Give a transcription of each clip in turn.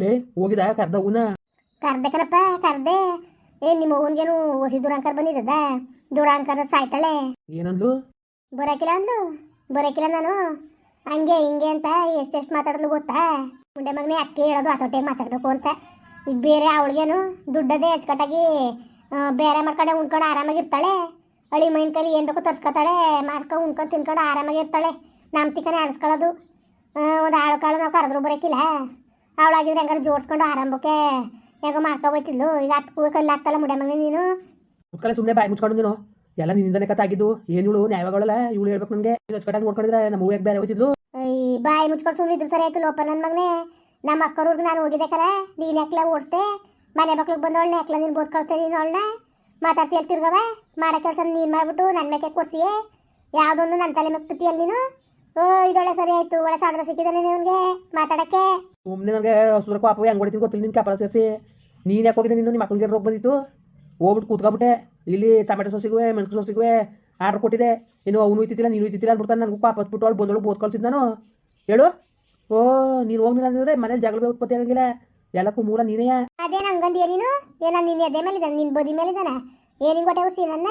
ಲೇ ಹೋಗಿದ? ಕರ್ದ ಹೂನ? ಕರ್ದೆ ಕಣಪ್ಪ ಕರ್ದೆ. ಏ ನಿಮ್ಮ ಹೂನ್ಗೇನು ಹೊಸಿ ದುರಾಂಕರ್ ಬಂದಿದ್ದದ? ದುರಾಂಕರ್ ಸಾಯ್ತಾಳೆ. ಏನಂದ್ಲು? ಬರಕಿಲ್ಲ ಅಂದ್ಲು. ಬರಕಿಲ್ಲ ನಾನು. ಹಂಗೆ ಹಿಂಗೆ ಅಂತ ಎಷ್ಟೆಷ್ಟು ಮಾತಾಡಿದ್ಲು ಗೊತ್ತಾ? ಮುಂಡೆ ಮಗನೇ ಅಕ್ಕಿ ಹೇಳೋದು ಅಥೊಟ್ಟೆ ಮಾತಾಡಬೇಕು ಅಂತ. ಈಗ ಬೇರೆ ಅವಳಿಗೇನು ದುಡ್ಡದೇ ಅಚ್ಚುಕಟ್ಟಾಗಿ ಬೇರೆ ಮಾಡ್ಕೊಂಡೆ ಉಣ್ಕೊಂಡು ಆರಾಮಾಗಿರ್ತಾಳೆ ಅಳಿ ಮೈನ್ ಕೈಲಿ ಏನು ಬೇಕೋ ತರ್ಸ್ಕೊತಾಳೆ. ಮಾಡ್ಕೊಂಡು ಉಣ್ಕೊಂಡು ತಿನ್ಕೊಂಡು ಆರಾಮಾಗಿರ್ತಾಳೆ ನಮ್ಮ ತಿಕ್ಕನೆ ಆಡಿಸ್ಕೊಳ್ಳೋದು. ಒಂದು ಆಳು ಕಾಳು ನಾವು ಕರೆದ್ರು ಬರೋಕಿಲ್ಲ. ಅವಳಾಗಿದ್ರೆ ಹೆಂಗಾರ ಜೋಡಿಸ್ಕೊಂಡು ಆರಂಭಕ್ಕೆ ಹೆಂಗ ಮಾಡ್ಕೋಬೋತಿದ್ಲು ಈಗ ಹತ್ತು ಕಲ್ಲು ಹಾಕ್ತಲ್ಲ ಮುಡೆ ಮಗನೇ ನೀನು? ಮುಕ್ಕಲ್ಲ ಸುಮ್ಮನೆ ಬಾಯಿ ಮುಚ್ಕೊಂಡು ನೀನು. ಎಲ್ಲ ನಿನ್ನಿಂದನೇ ಕತ್ತಾಗಿದ್ದು ಏನು ಇವಳು? ನ್ಯಾಯಗಳಲ್ಲ ಇವಳು ಹೇಳ್ಬೇಕು ನನಗೆ. ನೀನು ಅಚ್ಚುಕಟ್ಟಾಗಿ ನೋಡ್ಕೊಂಡಿದ್ರೆ ನಮ್ಮ ಹೂವಿಗೆ ಬೇರೆ ಹೋಯ್ತಿದ್ಲು ಈ ಬಾಯಿ ಮುಚ್ಕೊಂಡು ಸುಮ್ಮನೆ ಇದ್ರು ಸರಿ ಆಯ್ತು ಲೋಪ ನನ್ನ ಮಗನೇ. ನಮ್ಮ ಅಕ್ಕರವ್ರಿಗೆ ನಾನು ಹೋಗಿದ್ದೆ ಕರ. ನೀನು ಎಕ್ಲ ಓಡಿಸ್ದೆ? ಮನೆ ಮಕ್ಳಿಗೆ ಬಂದವಳನ್ನ ಎಕ್ಲ ನೀನು ಬೋದ್ ಕಳ್ತೇನೆ ನೀನು ಅವಳನ್ನ? ಮಾತಾಡ್ತಿ ಹೇಳ್ತಿರ್ಗವ ಮಾಡೋ ಕೆಲಸ ನೀನು ಮಾಡ್ಬಿಟ್ಟು ನನ್ನ ಮೇಕೆ ಕೊಡ್ಸಿಯೇ? ಯಾವುದೊಂದು ನನ್ನ ತಲೆ ಮೇಲೆ ನೀನು? ಓ ಇದೊಳ್ಳೆ ಸರಿ ಆಯ್ತು. ಒಳ್ಳೆ ಸಾಧನ ಸಿಕ್ಕಿದಾನೆ ನಿನಗೆ? ಮಾತಾಡಕ್ಕೆ? ಸುಮ್ಮನೆ ನನಗೆ ಹಸುರ ಅಪ್ಪ ಹೆಂಗೆ ಹೊಡಿತೀನಿ ಗೊತ್ತಿಲ್ಲ ನಿನ್ನ ಕ್ಯಾಪಲ ಸೇರಿಸಿ ನೀನು ಯಾಕೆ ಹೋಗಿದ್ದೆ ನಿನ್ನ ನಿಮ್ಮ ಮಕ್ಕಳಿಗೆ ರೋಗ ಬಂದಿತ್ತು? ಹೋಗ್ಬಿಟ್ಟು ಕೂತ್ಕೊಬಿಟ್ಟೆ ಇಲ್ಲಿ ಟೊಮೆಟೊ ಸೊಸಿಗುವೆ ಮೆಣಸು ಸೊಸಿಗುವೆ ಆರ್ಡ್ರ್ ಕೊಟ್ಟಿದೆ. ಇನ್ನು ಅವನು ಇತ್ತಿಲ್ಲ ನೀನು ಇತ್ತಿಲ್ಲ ಅಂದ್ಬಿಡ್ತಾನೆ. ನನಗೂ ಪಾಪ ಹತ್ಬಿಟ್ಟು ಅವಳು ಬಂದಳು ಬೋದ್ ಕಳ್ಸಿದ್ದು ನಾನು. ಹೇಳು. ಓ ನೀನು ಹೋಗಿಲ್ಲ ಅಂದ್ರೆ ಮನೇಲಿ ಜಗಳ ಉತ್ಪತ್ತಿ ಆಗಂಗಿಲ್ಲ. ಎಲ್ಲಕ್ಕೂ ಮೂಲ ನೀನೇ ಅದೇನು ಹಂಗಂದಿಯ ನೀನು ಏನ ನಿನ್ನ ಎದೆ ಮೇಲೆ ಇದ್ದಾನೆ ನಿನ್ನ ಬದಿ ಮೇಲೆ ಇದ್ದಾನೆ ಏನಿಂಗ್ ಹೊಟ್ಟೆ ಉಸಿ ನನ್ನ?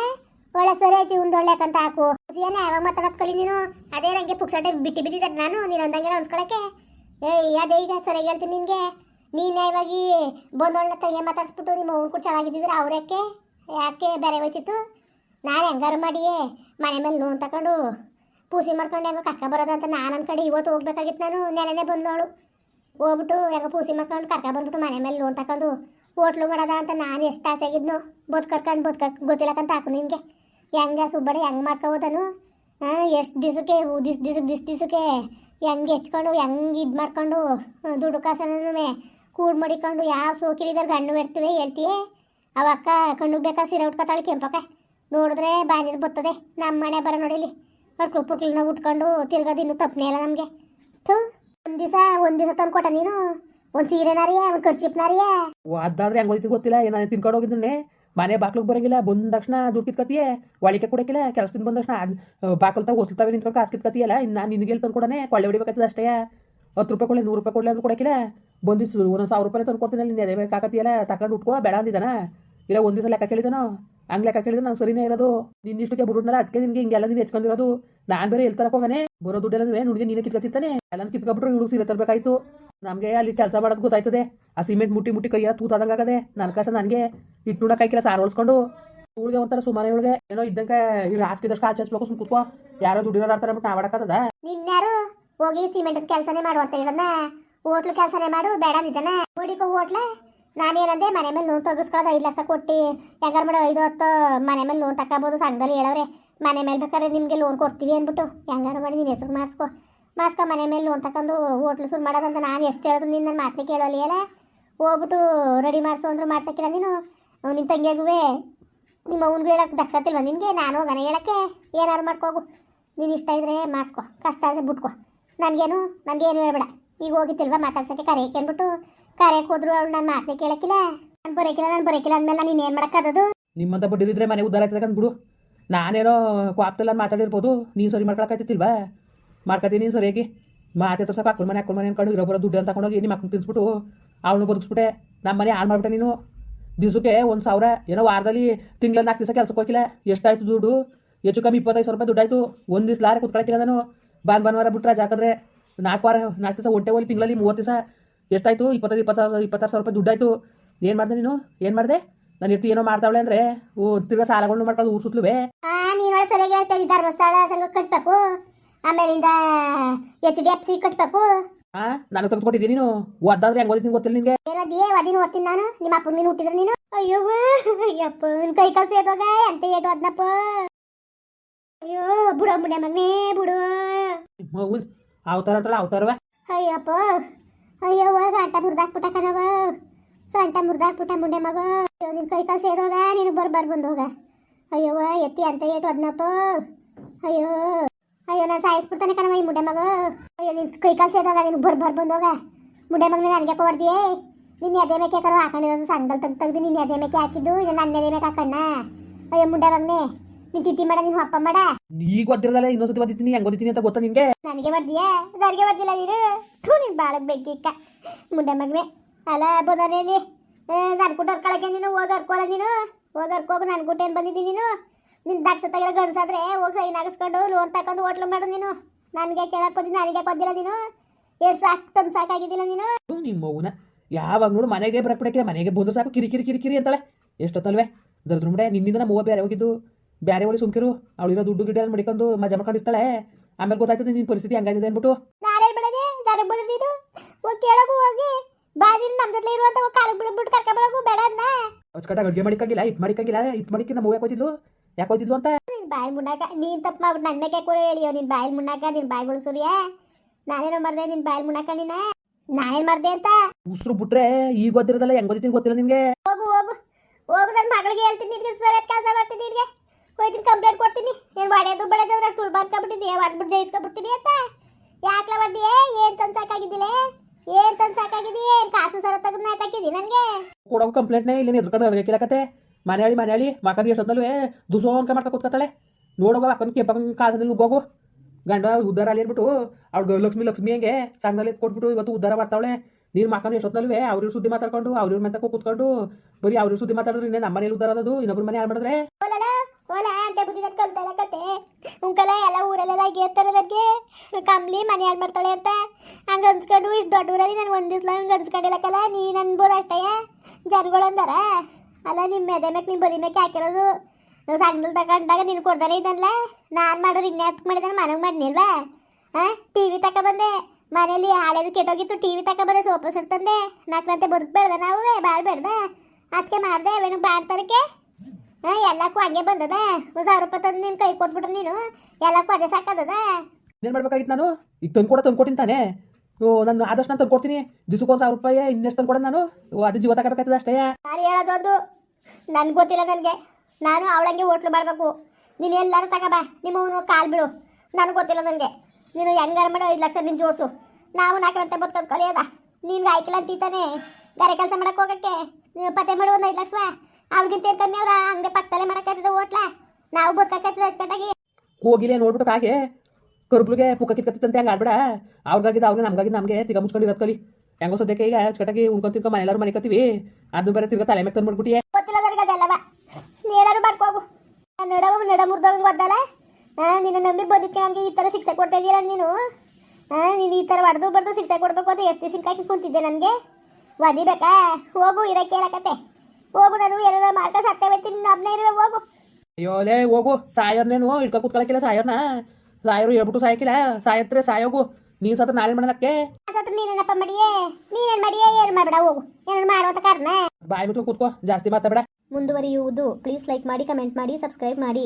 ಒಳ್ಳೆ ಸರಿ ಐತಿ ಒಂದು ಒಳ್ಳೆಕಂತ ಹಾಕು. ಏನೇ ಯಾವಾಗ ಮಾತಾಡೋದು ಕಲಿ ನೀನು? ಅದೇ ನಂಗೆ ಪುಕ್ಸಟೆ ಬಿಟ್ಟು ಬಿದ್ದಿದ್ದೆ ನಾನು, ನೀನು ಅಂದಂಗೆ ಅನ್ಸ್ಕೊಳಕ್ಕೆ. ಏಯ್, ಅದೇ ಈಗ ಸರಿಯಾಗಿ ಹೇಳ್ತೀನಿ ನಿನಗೆ. ನೀನೇ ಇವಾಗಿ ಬಂದೊಳ್ಳೆ ತಂಗೆ ಮಾತಾಡ್ಸ್ಬಿಟ್ಟು ನಿಮ್ಮ ಅವ್ನು ಕೂಡ ಚೆನ್ನಾಗಿದ್ದಿದ್ರೆ ಅವ್ರ್ಯಾಕೆ ಯಾಕೆ? ಬೇರೆ ಹೋಯ್ತಿತ್ತು? ನಾನು ಹೆಂಗಾರು ಮಾಡಿಯೇ? ಮನೆ ಮೇಲೆ ಲೋನ್ ತಗೊಂಡು ಪೂಸಿ ಮಾಡ್ಕೊಂಡು ಹೆಂಗೋ ಕರ್ಕ ಬರೋದಂತ ನಾನು ಅನ್ಕೊಂಡು. ಇವತ್ತು ಹೋಗ್ಬೇಕಾಗಿತ್ತು ನಾನು, ನೆನೆನೆ ಬಂದವಳು ಹೋಗ್ಬಿಟ್ಟು ಹೆಂಗ ಪೂಸಿ ಮಾಡ್ಕೊಂಡು ಕರ್ಕ ಬಂದ್ಬಿಟ್ಟು ಮನೆ ಮೇಲೆ ಲೋನ್ ತಗೊಂಡು ಹೋಟ್ಲು ಮಾಡೋದ ಅಂತ ನಾನು ಎಷ್ಟು ಆಸೆ ಆಗಿದ್ನು ಬೋದ್ ಕರ್ಕೊಂಡು ಬದುಕ ಗೊತ್ತಿಲ್ಲಕ್ಕಂತ ಹಾಕು ನಿನಗೆ. ಹೆಂಗೆ ಸುಬ್ಬಡಿ ಹೆಂಗೆ ಮಾಡ್ಕೋಬೋದನು? ಹಾಂ ಎಷ್ಟು ದಿವಸಕ್ಕೆ ದಿಸ್ ದಿವ್ಸಕ್ಕೆ ದಿಸ್ ದಿವಸಕ್ಕೆ ಹೆಂಗೆ ಹೆಚ್ಕೊಂಡು, ಹೆಂಗೆ ಇದು ಮಾಡ್ಕೊಂಡು ದುಡ್ಡು ಕಾಸನೂ ಕೂಡ್ ಮಡಿಕೊಂಡು ಯಾವ ಸೋಕಿರಿದ್ದಾರೆ ಗಣ್ಣು ಬಿಡ್ತೀವಿ ಹೇಳ್ತೀಯೇ? ಅವ ಅಕ್ಕ ಕಣ್ಣಿಗೆ ಬೇಕಾ ಸೀರೆ ಉಟ್ಕೊತಾಳೆ ಕೆಂಪಕ್ಕ. ನೋಡಿದ್ರೆ ಬಾಗಿಲು ಬರ್ತದೆ ನಮ್ಮ ಮನೆ ಬರ ನೋಡಿಲಿ ಅವ್ರ ಕುಪ್ಪುಕ್ಲಿನ ಉಟ್ಕೊಂಡು ತಿರ್ಗೋದು ಇನ್ನೂ ತಪ್ಪನೇ ಇಲ್ಲ ನಮಗೆ. ಥೂ, ಒಂದು ದಿವಸ ಒಂದು ದಿವಸ ತಂದು ಕೊಟ್ಟ ನೀನು? ಒಂದು ಸೀರೆನಾರಿಯೇ, ಒಂದು ಖರ್ಚಿಪ್ನಾರಿಯೇ ಅದಾದ್ರೆ ಹೆಂಗೆ ಹೋಯ್ತು ಗೊತ್ತಿಲ್ಲ. ಏನಾದ್ರು ತಿನ್ಕೊಂಡು ಹೋಗಿದ್ದನ್ನೇ? ಮನೆ ಬಾಕ್ಲಿಗೆ ಬರೋಂಗಿಲ್ಲ, ಬಂದ ತಕ್ಷಣ ದುಡ್ಡು ಕಿತ್ಕತಿಯೇ ಒಳಿಕೆ ಕೊಡಕ್ಕಿಲ್ಲ ಕೆಲಸದಿಂದ ಬಂದ ತಕ್ಷಣ ಬಾಕಲ್ ತಾಗ ಹೊಸ್ತಾವೆ ನಿಂತ್ಕೊಂಡು ಕಾಸು ಕಿತ್ಕತಿಯಲ್ಲ ಇನ್ನು ನಾನು ನಿನಗೆ ತಂದು ಕೊಡನೆ? ಕೊಳ್ಳೆ ಹೊಡಿಬೇಕಾಗ್ತದೆ ಅಷ್ಟೇ. ಹತ್ತು ರೂಪಾಯಿ ಕೊಡಲಿ, ನೂರು ರೂಪಾಯಿ ಕೊಡಲಿ ಅಂತ ಕೊಡಕ್ಕಿಲ್ಲ ಬಂದಿಸ್ ಒಂದು ಸಾವಿರ ರೂಪಾಯಿ ತಂದು ಕೊಡ್ತೀನಿ ಅಲ್ಲಿ, ನೆರೆ ಬೇಕಾಗತ್ತಿಯಲ್ಲ ಉಟ್ಕೋ, ಬೇಡ ಅಂದಿದ್ದಾನ. ಇಲ್ಲ, ಒಂದು ದಿವಸ ಲೆಕ್ಕ ಕೇಳಿದನೋ? ಹಂಗೆ ಲೆಕ್ಕ ಕೇಳಿದ್ರೆ ನಾನು ಸರಿನೇ ಇರೋದು. ನಿನ್ನಿಷ್ಟಕ್ಕೆ ಬಿಡ್ಬಿಟ್ನಲ್ಲ ಅದಕ್ಕೆ ನಿನ್ಗೆ ಹಿಂಗೆಲ್ಲ ನೀನು ಹೆಚ್ಕೊಂಡಿರೋದು. ನಾನು ಬೇರೆ ಎಲ್ಲಿ ತರಕ್ ಬರೋ ದುಡ್ಡೆಲ್ಲ ನುಡಿಗೆ ನೀನೇ ಕಿತ್ಕೊತಿತ್ತಾನೆ ಎಲ್ಲ ಕಿತ್ಕೊಬಿಟ್ರು ಹುಡುಗ ಸೀರೆ ತರಬೇಕಾಯ್ತು. ನಮಗೆ ಅಲ್ಲಿ ಕೆಲಸ ಮಾಡೋದು ಗೊತ್ತಾಯ್ತದೆ. ಆ ಸಿಮೆಂಟ್ ಮುಟ್ಟಿ ಮುಟ್ಟಿ ಕೈಯ ತೂತಾದಂಗಾಗದೆ ನನ್ನ ಕಷ್ಟ ನನಗೆ. ಇಟ್ಟು ನೋಡಕ್ಕಾಯ್ಕಿಲ್ಲ ಸಾರು ಹೊಳ್ಸ್ಕೊಂಡು ಇವಳಿಗೆ ಒಂಥರ ಸುಮಾರು ಇವಳಿಗೆ. ಏನೋ ಇದ್ದಂಗೆ ಈ ಹಾಸ್ಕಿದಷ್ಟು ಕಾಚು ಹಚ್ಬೇಕು ಸುಮ್ ಕೂತ್ಕೋ. ಯಾರೋ ದುಡ್ಡಿರೋ ಆಡ್ತಾರೆ ಬಿಟ್ಟು ನಾವಾಡಕ್ಕದ ನಿನ್ಯಾರು ಹೋಗಿ ಸಿಮೆಂಟ್ ಕೆಲಸನೇ ಮಾಡು ಅಂತ ಹೇಳನ್ನ ಹೋಟ್ಲು ಕೆಲಸನೇ ಮಾಡು, ಬೇಡ ನಿಜನ. ಹುಡಿಕೋ ಹೋಟ್ಲ. ನಾನೇನಂದೆ ಮನೆ ಮೇಲೆ ಲೋನ್ ತೆಗಿಸ್ಕೊಳ್ಳೋದು ಐದು ಲಕ್ಷ ಕೊಟ್ಟು. ಹೆಂಗಾರು ಬಿಡು, ಐದು ಹತ್ತು ಮನೆ ಮೇಲೆ ಲೋನ್ ತಕೋಬೋದು ಸಂಘದಲ್ಲಿ ಹೇಳವ್ರೆ. ಮನೆ ಮೇಲೆ ಬೇಕಾದ್ರೆ ನಿಮಗೆ ಲೋನ್ ಕೊಡ್ತೀವಿ ಅಂದ್ಬಿಟ್ಟು. ಹೆಂಗಾರು ಮಾಡಿ ನಿನ್ನ ಹೆಸರು ಮಾಡಿಸ್ಕೊ. ಮಾಡಿಸ್ಕೊ ಮನೆ ಮೇಲೆ ಲೋನ್ ತಗೊಂಡು ಹೋಟ್ಲು ಶುರು ಮಾಡೋದಂತ ನಾನು ಎಷ್ಟು ಹೇಳಿದ್ರು ನಿನ್ನ ನನ್ನ ಮಾತನ್ನ ಅಲ್ಲ ಹೋಗ್ಬಿಟ್ಟು ರೆಡಿ ಮಾಡಿಸು ಅಂದ್ರು ಮಾಡ್ಸಕ್ಕಿಲ್ಲ. ನೀನು ನಿನ್ನ ತಂಗಿಯಾಗುವೆ. ನಿಮ್ಮ ಅವನಿಗೂ ಹೇಳಕ್ಕೆ ದಕ್ಷತಿಲ್ವ ನಿನಗೆ? ನಾನು ಹೋಗೋಣ ಹೇಳಕ್ಕೆ. ಏನಾರು ಮಾಡ್ಕೋಗು ನೀನು ಇಷ್ಟ ಇದ್ರೆ ಮಾಡಿಸ್ಕೊ. ಕಷ್ಟ ಆದರೆ ಬಿಟ್ಕೋ. ನನಗೇನು ನನಗೇನು ಹೇಳ್ಬೇಡ. ಈಗ ಹೋಗಿತ್ತಿಲ್ವ ಮಾತಾಡ್ಸೋಕ್ಕೆ ಕರೆಯಕ್ಕೆ ಅಂದ್ಬಿಟ್ಟು? ಕರೆಯಕ್ಕೆ ಹೋದ್ರು ಅವಳು ನನ್ನ ಮಾತನ್ನ ಕೇಳಕ್ಕಿಲ್ಲ. ನಾನು ಬರೋಕಿಲ್ಲ ನಾನು ಬರೋಕಿಲ್ಲ ಅಂದಮೇಲೆ ನಾನು ಇನ್ನೇನು ಮಾಡೋಕ್ಕಾದದು ನಿಮ್ಮಂತ ಬಡ್ಡಿರಿದ್ರೆ ಮನೆ ಉದ್ದಾರ ಆಯ್ತದೆ ಬಿಡು ನಾನೇನೋ ಕ್ವಾಪ್ತಲ್ಲ ಮಾತಾಡಿರ್ಬೋದು. ನೀನು ಸರಿ ಮಾಡ್ಕೊಳಕ್ಕಾಯ್ತಿಲ್ವಾ ಮಾಡ್ಕೊತೀನಿ ನೀನು ಸರಿಯಾಗಿ. ಮಾತೆ ತರ್ಸಕ್ಕೆ ಅಕ್ಕನ ಮನೆ ಅಕ್ಕನ ಮನೆ ಅನ್ಕೊಂಡು ಇರೋ ಬರೋ ದುಡ್ಡು ಅಂತ ತಗೊಂಡೋಗಿ ನಿಮ್ಮ ಮಕ್ಕಳು ತಿನ್ಸ್ಬಿಟ್ಟು ಅವನು ಬದುಕಿಸ್ಬಿಟ್ಟೆ. ನಮ್ಮ ಮನೆ ಹಾಳು ಮಾಡ್ಬಿಟ್ಟೆ ನೀನು. ದಿವಸಕ್ಕೆ ಒಂದು ಸಾವಿರ. ಏನೋ ವಾರದಲ್ಲಿ ತಿಂಗಳ ನಾಲ್ಕು ದಿವಸ ಕೆಲಸಕ್ಕೆ ಹೋಗಿಲ್ಲ. ಎಷ್ಟಾಯ್ತು ದುಡ್ಡು? ಹೆಚ್ಚು ಕಮ್ಮಿ ಇಪ್ಪತ್ತೈದು ಸಾವಿರ ರೂಪಾಯಿ ದುಡ್ಡಾಯ್ತು. ಒಂದು ದಿವಸ ಲಾರೆ ಕುತ್ಕೊಳಕ್ಕಿಲ್ಲ ನಾನು. ಬಾನ್ ಭಾನುವಾರ ಬಿಟ್ರೆ ಜಾಕಂದ್ರೆ ನಾಲ್ಕು ವಾರ, ನಾಲ್ಕು ದಿವಸ ಒಂಟೆ ಹೋಗಿ ತಿಂಗಳಲ್ಲಿ ಮೂವತ್ತು ದಿವಸ. ಎಷ್ಟಾಯ್ತು? ಇಪ್ಪತ್ತೈದು, ಇಪ್ಪತ್ತಾರು ಇಪ್ಪತ್ತಾರು ಸಾವಿರ ರೂಪಾಯಿ ದುಡ್ಡಾಯ್ತು. ಏನು ಮಾಡಿದೆ ನೀನು? ಏನು ಮಾಡಿದೆ? ನಾನು ಇರ್ತೀನಿ ಏನೋ ಮಾಡ್ತಾವಳೆ ಅಂದರೆ ತಿರ್ಗಾ ಸಾಲಗಳನ್ನು ಮಾಡ್ಕೊಂಡು ಊರು ಸುತ್ತಲುವೆ ನೀನು ಸರಿಯಾಗಿ ಧರ್ಮಸ್ಥಳ ಸಂಘ ಕಟ್ಟಬೇಕು ಆಮೇಲಿಂದ ಎಚ್ ಡಿ ಎಫ್ ಸಿ ಕಟ್ಟಬೇಕು ಹಾಂ ನಾನು ತೆಗೆದುಕೊಟ್ಟಿದ್ದೀನಿ ನೀನು. ಒದ್ದಾದ್ರೆ ಹೆಂಗ್ ಓದಿದ್ದೀನಿ ಗೊತ್ತಿಲ್ಲ ನಿನಗೆ. ಏನೋದಿಯೇ ಒದಿನ ಓದ್ತೀನಿ ನಾನು. ನಿಮ್ಮ ಅಪ್ಪನ ನೀನು ಹುಟ್ಟಿದ್ರೆ ನೀನು. ಅಯ್ಯೋ ಅಯ್ಯಪ್ಪ ನಿನ್ ಕೈ ಕಾಲು ಸೇದೋಗ ಎಂತ ಏಟು ಅದ್ನಪ್ಪ. ಅಯ್ಯೋ ಬುಡ ಬುಡ ಮಗನೇ ಬುಡು. ಮಗುನ್ ಅವತಾರ ಅಂತಲ್ಲ ಅವತಾರವ? ಅಯ್ಯಪ್ಪ ಅಯ್ಯವ್ವ ಸೊಂಟ ಮುರಿದಾಕ್ಬಿಟ್ಟ ಕಣವ ಸೊಂಟ ಮುರಿದಾಕ್ಬಿಟ್ಟ ಮುಂಡೆ ಮಗ. ಅಯ್ಯೋ ನಿನ್ ಕೈ ಕಾಲು ಸೇದೋಗ ನೀನು ಬರ್ ಬರ್ ಬಂದೋಗ ಅಯ್ಯವ್ವ ಎತ್ತಿ ಅಂತ ಏಟು ಅದ್ನಪ್ಪ. ಅಯ್ಯೋ. ಅಯ್ಯೋ ನಾನು ಸಾಯಿಸ್ಬಿಡ್ತಾನೆ ಕಣವ ಈ ಮುಡೆ ಮಗ. ಅಯ್ಯೋ ನಿನ್ ಕೈ ಕಾಲು ಸೇರಿದಾಗ ನೀನು ಬರ್ ಬರ್ ಬಂದೋಗ. ಮುಂಡೆ ಮಗನ ನನಗೆ ಕೊಡ್ದಿಯೇ ನಿನ್ನ ಎದೆ ಮೇಕೆ ಕರು ಹಾಕೊಂಡಿರೋದು ಸಂಘದಲ್ಲಿ ತೆಗ್ದು ತೆಗ್ದು ನಿನ್ನ ಎದೆ ಮೇಕೆ ಹಾಕಿದ್ದು ನನ್ನ ಎದೆ ಮೇಕೆ ಹಾಕಣ್ಣ. ಅಯ್ಯೋ ಮುಡೆ ಮಗನೇ ನೀನ್ ತಿತ್ತಿ ಮಾಡ ನೀನು ಅಪ್ಪ ಮಾಡ. ಈಗ ಗೊತ್ತಿರಲ್ಲ ಇನ್ನೊಂದ್ಸತಿ ಬರ್ತೀನಿ ಹೆಂಗ್ ಓದಿದ್ದೀನಿ ಅಂತ ಗೊತ್ತಾ ನಿನಗೆ? ನನಗೆ ಬರ್ದಿಯಾ? ನನಗೆ ಬರ್ದಿಲ್ಲ ನೀನು? ಥೂ ನೀನು ಬಾಳಕ್ ಬೇಕಿಕ್ಕ ಮುಂಡೆ ಮಗನೇ ಅಲ್ಲ ಬಂದನೇಲಿ ನನ್ನ ಕುಟ್ಟ ಕಳಕ್ಕೆ ನೀನು ಹೋಗಿ ಹರ್ಕೋಲ್ಲ ನೀನು. ಹೋಗಿ ಹರ್ಕೋಗು ನನ್ನ ಕುಟ್ಟ ಏನು ಬಂದಿದ್ದೀನಿ ನೀನು? ನಿನ್ನ ದಾಕ್ಸತ್ತಾಗಿರೋ ತೆಗಿರೋ ಗಂಡಸಾದ್ರೆ ಹೋಗಿ ಸೈನ್ ಹಾಕಿಸ್ಕೊಂಡು ಲೋನ್ ತಕೊಂಡು ಹೋಟ್ಲು ಮಾಡು ನೀನು. ನನಗೆ ಕೇಳಕ್ಕೆ ಬಂದಿದ್ದು ನನಗೆ ಕೊದ್ದಿಲ್ಲ ನೀನು? ಎಷ್ಟು ಸಾಕು ತಂದು ಸಾಕಾಗಿದ್ದಿಲ್ಲ ನೀನು? ನಿಮ್ಮ ಮಗುನ. ಯಾವಾಗ ನೋಡು ಮನೆಗೆ ಬರಕ್ಬಿಡಕ್ಕೆ ಮನೆಗೆ ಬಂದು ಸಾಕು ಕಿರಿ ಕಿರಿ ಕಿರಿ ಕಿರಿ ಅಂತಾಳೆ. ಎಷ್ಟೊತ್ತಲ್ವೇ? ದರ್ದ್ರುಂಬಡೆ ನಿನ್ನಿಂದ ನಮ್ಮ ಮೂವ ಬೇರೆ ಹೋಗಿದ್ದು. ಬೇರೆ ಒಳಗೆ ಸುಮ್ಕಿರು. ಅವಳಿರೋ ದುಡ್ಡು ಗಿಡ ಮಡಿಕೊಂಡು ಮಜಾ ಮಾಡ್ಕೊಂಡಿರ್ತಾಳೆ. ಆಮೇಲೆ ಗೊತ್ತಾಯ್ತದೆ ನಿನ್ನ ಪರಿಸ್ಥಿತಿ ಹಂಗಾಗಿದೆ ಅಂದ್ಬಿಟ್ಟು. ನಾನೇನು ಬಿಡದೆ ನನಗೆ ಬಂದಿದ್ದು ಹೋಗಿ ಕೇಳೋಕು ಹೋಗಿ. ಬಾ ನೀನು ನಮ್ಮ ಜೊತೆ ಇರುವಂತ ಕಾಲಿಗೆ ಬಿಡ್ಬಿಟ್ಟು ಕರ್ಕೊಂಬರೋಕು ಬೇಡ ಅನ್ನ ಅಚ್ಕಟ್ಟಾಗಿ ಅಡುಗೆ ಮಾಡಿಕ್ಕಾಗಿಲ್ಲ ಇಟ್ ಮಾಡಿಕ್ಕಾಗಿಲ್ಲ ಇಟ್ ಮಾಡಿಕ್ಕೆ ನಮ್ಮ ಯಾಕೆ ಹೋಯ್ತಿದ್ಲು ಯಾಕೆ ಅಂತ? ನಿನ್ ಬಾಯಿ ಮುನ್ನಾಕ ನೀನ್ ತಪ್ಪು ಮಾಡ್ಬಿಟ್ಟು ನನ್ನ ಮೇಲೆ ಕೂರ ಹೇಳಿಯೋ ನಿನ್ ಬಾಯಿ ಮುನ್ನಾಕ ನಿನ್ ಬಾಯಿಗಳು ಮುಳುಸುರಿಯ ನಾನೇನೋ ಮಾಡ್ದೆ ನಿನ್ ಬಾಯಿ ಮುನ್ನಾಕ ನೀನ? ನಾನೇನ್ ಮಾಡ್ದೆ ಅಂತ? ಉಸ್ರು ಬಿಟ್ರೆ ಈ ಗೊತ್ತಿರೋದಲ್ಲ ಹೆಂಗ್ ಗೊತ್ತಿನ ಗೊತ್ತಿಲ್ಲ ನಿನ್ಗೆ? ಹೋಗು ಹೋಗು. ಹೋಗು ನನ್ನ ಮಗಳಿಗೆ ಹೇಳ್ತೀನಿ ನಿನ್ಗೆ ಸರಿಯಾದ ಕೆಲಸ ಮಾಡ್ತೀನಿ ನಿನ್ಗೆ. ಹೋಯ್ತೀನಿ ಕಂಪ್ಲೇಂಟ್ ಕೊಡ್ತೀನಿ. ಏನು ಹೊಡೆಯೋದು ಬಡಿಯೋದು ನಾನು ಸುಳ್ಳು ಬರ್ಕೊಬಿಟ್ಟಿದ್ದೆ ಹೊಡ್ಬಿಟ್ಟು ಜಯಿಸ್ಕೊಬಿಡ್ತೀನಿ ಅಂತ? ಯಾಕೆ ಹೊಡ್ದಿಯೇ ಏನ್ ತಂದು ಸಾಕಾಗಿದ್ದಿಲ್ಲ ಏನ್ ತಂದು ಸಾಕಾಗಿದ್ದೀ ಏನ್ ಕಾಸು ಸರ ತೆಗೆದು ನಾಯ್ತಾಕಿದ್ದಿ ನನಗೆ? ಕೊಡೋ ಕಂಪ್ಲೇಂಟ್ನೇ ಇಲ್ಲಿ ಎದ್ರುಕೊಂಡು ನನಗೆ ಕೇಳಕತ್ತೆ ಮನೆಯಾಳಿ ಎಷ್ಟು ಹೊತ್ತಲ್ಲೂ ಏ ದುಸೋ ಅನ್ಕ ಮಾಡ್ಕೊ ಕೂತ್ಕೊತಾಳೆ ನೋಡೋಗ ಅಕ್ಕನ ಕೆಂಪನ್ ಕಾಸದಲ್ಲಿ ಉಗ್ಗೋಗು ಗಂಡ ಉದ್ದಾರ ಅಲ್ಲಿ ಅಂದ್ಬಿಟ್ಟು, ಅವ್ಳು ಲಕ್ಷ್ಮಿ ಲಕ್ಷ್ಮಿ ಹಂಗೆ ಸಂಘದಲ್ಲಿ ಕೊಟ್ಬಿಟ್ಟು ಇವತ್ತು ಉದ್ದಾರ ಮಾಡ್ತಾವಳೆ. ನೀನು ಮಕ್ಕಳು ಎಷ್ಟೊತ್ತಲ್ವೇ ಅವ್ರ ಸುದ್ದಿ ಮಾತಾಡ್ಕೊಂಡು ಅವ್ರ ಮೆತ್ತಕ್ಕೂ ಕೂತ್ಕೊಂಡು, ಬರೀ ಅವ್ರ ಸುದ್ದಿ ಮಾತಾಡಿದ್ರು ಇನ್ನೇ ನಮ್ಮ ಮನೇಲಿ ಉದ್ದಾರ ಅದು ಇನ್ನೊಬ್ರ ಮನೆ ಹಾಳು ಮಾಡಿದ್ರೆ? ಉಂಕಲ, ಎಲ್ಲ ಊರಲ್ಲೆಲ್ಲ ಗೇರ್ತಾರೆ ನನಗೆ. ಕಂಬ್ಲಿ ಮನೆ ಹಾಳು ಮಾಡ್ತಾಳೆ ಅಂತ. ಹಂಗೆ ಅನ್ಸ್ಕೊಂಡು ಇಷ್ಟು ದೊಡ್ಡ ಊರಲ್ಲಿ ನಾನು ಒಂದಿವ್ಸ ದಿವ್ಸ ಹಂಗೆ ಅನ್ಸ್ಕೊಂಡಿಲ್ಲಕ್ಕಲ್ಲ ನೀ ಅನ್ಬೋದು ಅಷ್ಟೇ. ಜನಗಳು ಅಂದಾರ ಅಲ್ಲ ನಿಮ್ಮ ಮೆದೆ ಮ್ಯಾಕೆ ನಿಮ್ಮ ಬದಿ ಮ್ಯಾಕೆ ಹಾಕಿರೋದು ಸಣ್ಣದಲ್ಲಿ ತಗೊಂಡಾಗ ನೀನು ಕೊಡ್ದಾನೆ ಇದನ್ಲ? ನಾನು ಮಾಡೋದು ಇನ್ನೇ ಹತ್ತು ಮಾಡಿದಾನೆ, ಮನೆಗೆ ಮಾಡಿನಿಲ್ವಾ? ಹಾಂ ಟಿ ವಿ ತಗೊಬಂದೆ ಮನೇಲಿ ಹಾಳೆದು ಕೆಟ್ಟೋಗಿತ್ತು ಟಿ ವಿ ತಗೊಬಂದೆ ಸೋಫಾ ಸೆಟ್ ತಂದೆ. ನಾಲ್ಕಂತೆ ಬದುಕಬೇಡ್ದ ನಾವು? ಭಾಳ ಬೇಡ್ದ? ಅದಕ್ಕೆ ಮಾಡಿದೆ, ಅವೇನು ಬಾಣ್ತಾರಕ್ಕೆ ಹಾಂ ಎಲ್ಲಕ್ಕೂ ಹಂಗೆ ಬಂದದ? ಒಂದು ಸಾವಿರ ರೂಪಾಯಿ ತಂದು ನಿನ್ನ ಕೈ ಕೊಟ್ಬಿಟ್ರೆ ನೀನು? ಎಲ್ಲಕ್ಕೂ ಅದೇ ಸಾಕದ ಏನು ಮಾಡ್ಬೇಕಾಗಿತ್ತು ನಾನು? ಈಗ ತಂದು ಕೊಡ ತಂದು ಕೊಟ್ಟಿನಿ ತಾನೇ? ಓ ನಾನು ಆದಷ್ಟು ನಾನು ತಂದು ಕೊಡ್ತೀನಿ. ದಿವ್ಸಕ್ಕೆ ಒಂದು ಸಾವಿರ ರೂಪಾಯಿ ಇನ್ನೆಷ್ಟು ತಂದು ಕೊಡೋದು ನಾನು? ಓ ಅದು ಜೀವ ತಗೋಬೇಕಾಗ್ತದೆ ಅಷ್ಟೇ. ನಾನು ಹೇಳೋದೊಂದು ನನ್ಗೆ ಗೊತ್ತಿಲ್ಲ ನನಗೆ. ನಾನು ಅವಳಂಗೆ ಹೋಟ್ಲ್ ಮಾಡಬೇಕು. ನೀನು ಎಲ್ಲರೂ ತಗೋಬಾ ನಿಮ್ಮವನು ಕಾಲು ಬಿಡು ನನಗೆ ಗೊತ್ತಿಲ್ಲ ನನಗೆ. ನೀನು ಹೆಂಗಾರ ಮಾಡು ಐದು ಲಕ್ಷ ನಿನ್ ಜೋಡಿಸು. ನಾವು ನಾಲ್ಕು ಗಂಟೆ ಬದುಕೋದು ಕಲಿಯೋದ ನಿನ್ಗೆ ಆಯ್ಕಿಲ್ಲ ಅಂತೀತಾನೆ ಗಾರೆ ಕೆಲಸ ಮಾಡಕ್ಕೆ ಹೋಗಕ್ಕೆ. ನೀವು ಪತ್ತೆ ಮಾಡು ಒಂದು ಐದು ಲಕ್ಷ. ಅವ್ರಿಗಿಂತ ಕಮ್ಮಿ ಅವ್ರ? ಹಂಗೆ ಪಕ್ಕದಲ್ಲೇ ಮಾಡಕ್ಕಾಗ್ತದೆ ಹೋಟ್ಲ. ನಾವು ಬದುಕಕ್ಕಾಗ್ತದೆ ಅಚ್ಚುಕಟ್ಟಾಗಿ ಹೋಗಿಲ್ಲ ನೋಡ್ಬಿಟ್ಟು ಕಾಗೆ. ಕರ್ಬ್ಲಿಗೆ ಪುಕ್ಕ ಕಿತ್ಕತ್ತಿತ್ತಂತೆ ಹಂಗೆ ಆಡ್ಬೇಡ. ಅವ್ರಿಗಾಗಿದ್ದು ಅವ್ರಿಗೆ ನಮ್ಗಾಗಿ ನಮಗೆ. ತಿಗ ಮುಚ್ಕೊಂಡು ಇರೋದು ಕಲಿ. ಹೆಂಗೋ ಸದ್ಯಕ್ಕೆ ಈಗ ಅಚ್ಚುಕಟ್ಟಾಗಿ ಉಣ್ಕೊಂಡು ತಿನ್ಕೊಂಡು ಮನೆಯಲ್ಲರೂ ಮನೆ ಕತ್ತೀವಿ. ಅದು ಬೇರೆ ತಿರ್ಗಾ ತಲೆ ಮೇಲೆ ತಂದ್ಬಿಟ್ಬಿಟ್ಟಿಯೇ ನೀನಾರು ಮಾಡ್ಕೋಗು. ನಡವು ನಡ ಮುರ್ದವಂಗೆ ಗೊತ್ತಲ್ಲ ಹಾಂ ನಿನ್ನ ನಂಬಿ ಬದುಕಿ ನನಗೆ ಈ ಥರ ಶಿಕ್ಷೆ ಕೊಡ್ತಾ ಇದೀಯಲ್ಲ ನೀನು. ಹಾಂ ನೀನು ಈ ಥರ ಹೊಡೆದು ಬಡ್ದು ಶಿಕ್ಷೆ ಕೊಡಬೇಕು ಅಂತ ಎಷ್ಟು ದಿವಸ ಕಾಯ್ಕಿ ಕುಂತಿದ್ದೆ ನನಗೆ? ಒದಿಬೇಕಾ ಹೋಗು ಇರಕ್ಕೆ ಹೇಳಕತ್ತೆ. ಹೋಗು ನಾನು ಏನಾರ ಮಾಡ್ಕೊ ಸತ್ತೆ ನೀನು ಒಬ್ಬನೇ ಇರುವೆ ಹೋಗು. ಅಯ್ಯೋ ಲೇ ಹೋಗು. ಸಾಯೋರ್ನೇನು ಇಟ್ಕೊ ಕೂತ್ಕೊಳಕಿಲ್ಲ ಸಾಯೋರ್ನ. ಸಾಯೋರು ಹೇಳ್ಬಿಟ್ಟು ಸಾಯಕಿಲ್ಲ ಸಾಯತ್ರೆ ಸಾಯೋಗು. ನೀನ್ ಸತ್ರ ನಾಳೆ ಮಾಡೋದಕ್ಕೆ ಸತ್ರ ನೀನೇನಪ್ಪ ಮಾಡಿಯೇ? ನೀನೇನ್ ಮಾಡಿಯೇ? ಏನ್ ಮಾಡಬೇಡ? ಹೋಗು. ಏನಾರು ಮಾಡುವಂತ ಕಾರಣ. ಬಾಯ್ ಬಿಟ್ಟು ಕೂತ್ಕೋ. ಜಾಸ್ತಿ ಮಾತಾಡ ಮುಂದುವರಿಯುವುದು. ಪ್ಲೀಸ್ ಲೈಕ್ ಮಾಡಿ ಕಮೆಂಟ್ ಮಾಡಿ ಸಬ್ಸ್ಕ್ರೈಬ್ ಮಾಡಿ.